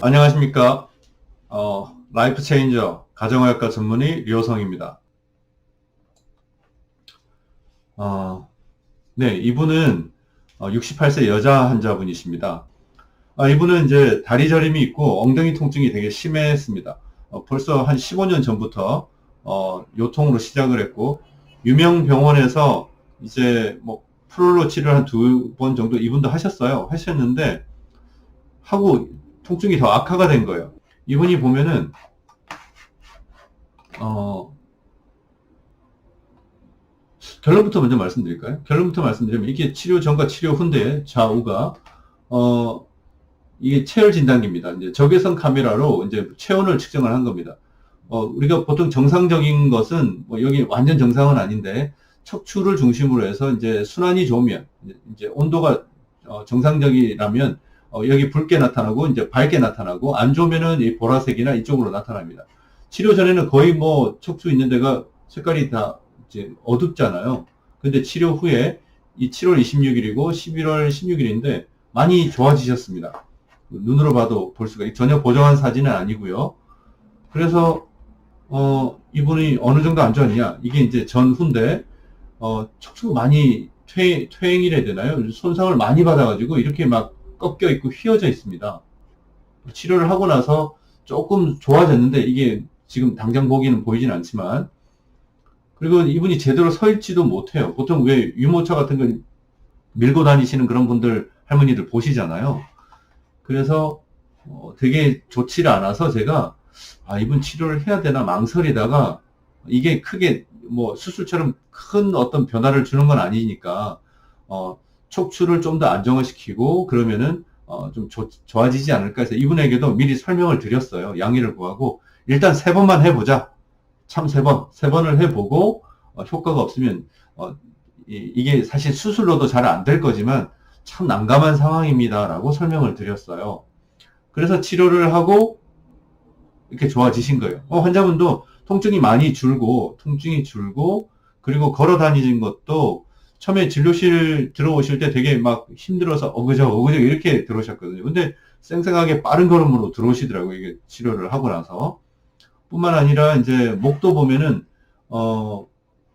안녕하십니까. 어, 라이프 체인저 가정의학과 전문의 류호성입니다. 어, 네, 이분은 68세 여자 환자분이십니다. 아, 이분은 이제 다리 저림이 있고 엉덩이 통증이 되게 심했습니다. 어, 벌써 한 15년 전부터 어, 요통으로 시작을 했고 유명 병원에서 이제 뭐 프롤로 치료를 한 두 번 정도 이분도 하셨어요. 하셨는데 하고 통증이 더 악화가 된 거예요. 이분이 보면은 어 결론부터 먼저 말씀드릴까요? 결론부터 말씀드리면 이게 치료 전과 치료 후인데 좌우가 어 이게 체열 진단기입니다. 이제 적외선 카메라로 이제 체온을 측정을 한 겁니다. 어 우리가 보통 정상적인 것은 뭐 여기 완전 정상은 아닌데 척추를 중심으로 해서 이제 순환이 좋으면 이제 온도가 어 정상적이라면 어 여기 붉게 나타나고 이제 밝게 나타나고 안 좋으면은 이 보라색이나 이쪽으로 나타납니다. 치료 전에는 거의 뭐 척추 있는 데가 색깔이 다 이제 어둡잖아요. 근데 치료 후에 이 7월 26일이고 11월 16일인데 많이 좋아지셨습니다. 눈으로 봐도 볼 수가 전혀 보정한 사진은 아니고요. 그래서 어 이분이 어느 정도 안 좋았냐 이게 이제 전후인데 어 척추가 많이 퇴, 퇴행이라 해야 되나요? 손상을 많이 받아가지고 이렇게 막 꺾여 있고 휘어져 있습니다. 치료를 하고 나서 조금 좋아졌는데 이게 지금 당장 보기는 보이진 않지만 그리고 이분이 제대로 서 있지도 못해요. 보통 왜 유모차 같은 걸 밀고 다니시는 그런 분들 할머니들 보시잖아요. 그래서 어, 되게 좋지를 않아서 제가 아 이분 치료를 해야 되나 망설이다가 이게 크게 뭐 수술처럼 큰 어떤 변화를 주는 건 아니니까 어, 척추를 좀 더 안정을 시키고 그러면은 어, 좀 조, 좋아지지 않을까 해서 이분에게도 미리 설명을 드렸어요. 양해를 구하고 일단 세 번만 해보자. 참 세 번, 세 번을 해보고 어, 효과가 없으면 어, 이, 게 사실 수술로도 잘 안 될 거지만 참 난감한 상황입니다라고 설명을 드렸어요. 그래서 치료를 하고 이렇게 좋아지신 거예요. 어, 환자분도 통증이 많이 줄고 통증이 줄고 그리고 걸어 다니는 것도 처음에 진료실 들어오실 때 되게 막 힘들어서 어그저 어그저 이렇게 들어오셨거든요. 근데 쌩쌩하게 빠른 걸음으로 들어오시더라고요. 이게 치료를 하고 나서. 뿐만 아니라 이제 목도 보면은 어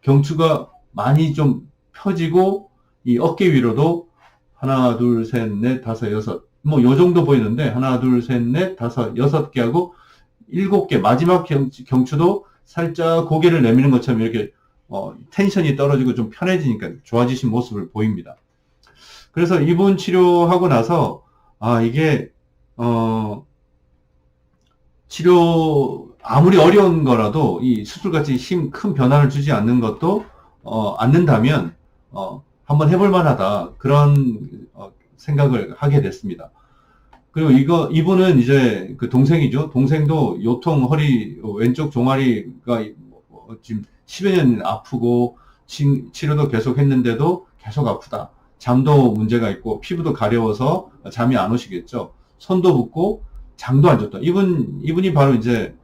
경추가 많이 좀 펴지고 이 어깨 위로도 하나 둘 셋 넷 다섯 여섯 뭐 요 정도 보이는데 하나 둘 셋 넷 다섯 여섯 개 하고 일곱 개 마지막 경추, 경추도 살짝 고개를 내미는 것처럼 이렇게 어, 텐션이 떨어지고 좀 편해지니까 좋아지신 모습을 보입니다. 그래서 이분 치료하고 나서 아 이게 어 치료 아무리 어려운 거라도 이 수술같이 힘 큰 변화를 주지 않는 것도 어 않는다면 어 한번 해볼 만하다 그런 어, 생각을 하게 됐습니다. 그리고 이거 이분은 이제 그 동생이죠. 동생도 요통 허리 왼쪽 종아리가 지금 10여 년 아프고 치, 치료도 계속 했는데도 계속 아프다. 잠도 문제가 있고 피부도 가려워서 잠이 안 오시겠죠. 손도 붓고 장도 안 좋다. 이분 이분이 바로 이제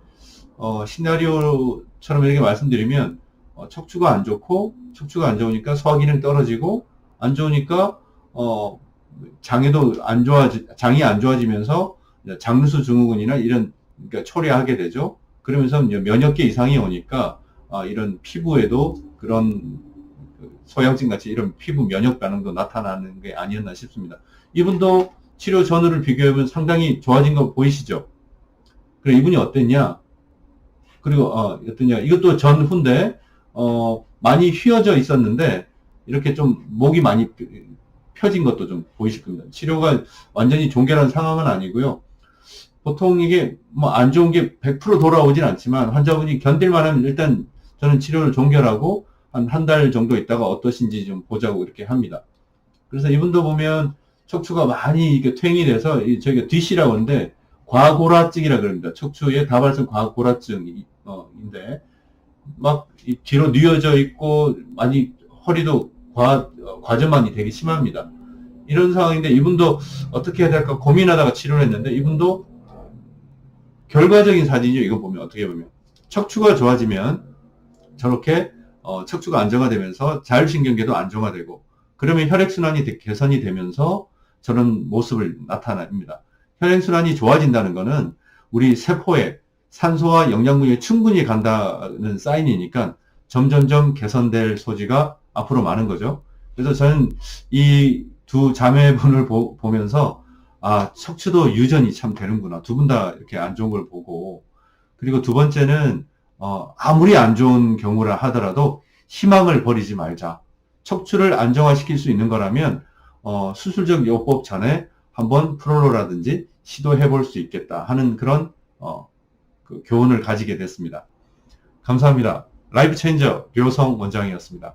어, 시나리오처럼 이렇게 말씀드리면 어, 척추가 안 좋고 척추가 안 좋으니까 소화기능 떨어지고 안 좋으니까 어, 장에도 안 좋아지 장이 안 좋아지면서 장누수 증후군이나 이런 그러니까 초래하게 되죠. 그러면서 면역계 이상이 오니까 아, 이런 피부에도 그런 그 소양증 같이 이런 피부 면역 반응도 나타나는 게 아니었나 싶습니다. 이분도 치료 전후를 비교해보면 상당히 좋아진 거 보이시죠? 그래 이분이 어땠냐? 그리고 어, 어떠냐? 이것도 전후인데 어, 많이 휘어져 있었는데 이렇게 좀 목이 많이 펴진 것도 좀 보이실 겁니다. 치료가 완전히 종결한 상황은 아니고요. 보통 이게 뭐 안 좋은 게 100% 돌아오진 않지만 환자분이 견딜 만하면 일단 저는 치료를 종결하고 한 한 달 정도 있다가 어떠신지 좀 보자고 이렇게 합니다. 그래서 이분도 보면 척추가 많이 이게 퇴행이 돼서 저희가 뒤시라고 하는데 과고라증이라 그럽니다. 척추의 다발성 과고라증인데 막 뒤로 뉘어져 있고 많이 허리도 과, 과전만이 되게 심합니다. 이런 상황인데 이분도 어떻게 해야 될까 고민하다가 치료를 했는데 이분도 결과적인 사진이죠. 이거 보면 어떻게 보면 척추가 좋아지면 저렇게 어, 척추가 안정화되면서 자율신경계도 안정화되고 그러면 혈액순환이 개선이 되면서 저런 모습을 나타냅니다. 혈행순환이 좋아진다는 것은 우리 세포에 산소와 영양분이 충분히 간다는 사인이니까 점점점 개선될 소지가 앞으로 많은 거죠. 그래서 저는 이 두 자매분을 보, 보면서 아, 척추도 유전이 참 되는구나. 두 분 다 이렇게 안 좋은 걸 보고 그리고 두 번째는 어, 아무리 안 좋은 경우라 하더라도 희망을 버리지 말자. 척추를 안정화시킬 수 있는 거라면 어, 수술적 요법 전에 한번 프롤로라든지 시도해 볼 수 있겠다 하는 그런 어, 그 교훈을 가지게 됐습니다. 감사합니다. 라이프 체인저 류성 원장이었습니다.